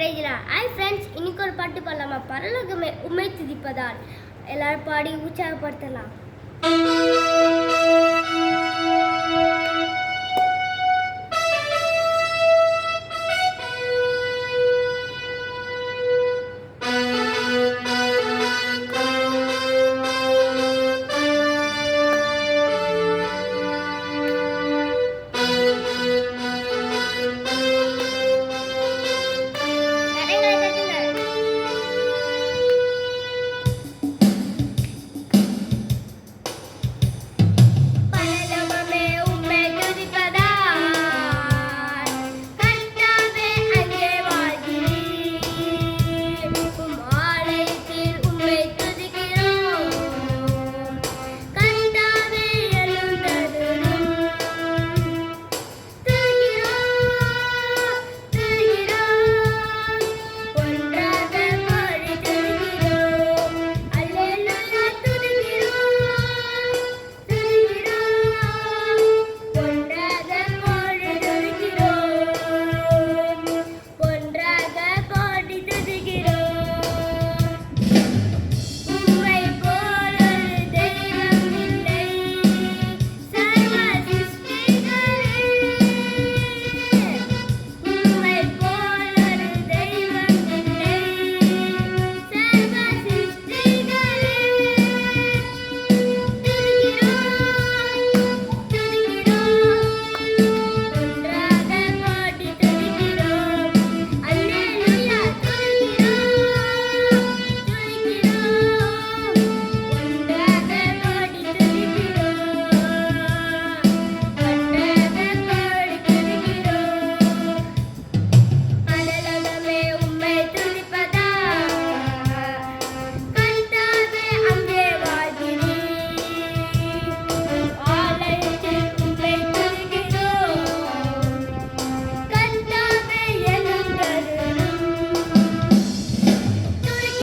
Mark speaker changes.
Speaker 1: பிரேஜிலா hi friends இன்னைக்கு ஒரு பாட்டு பாடலாமா? பரலோகமே உண்மை துதிப்பதால். எல்லாரும் பாடி உற்சாகப்படுத்தலாம்.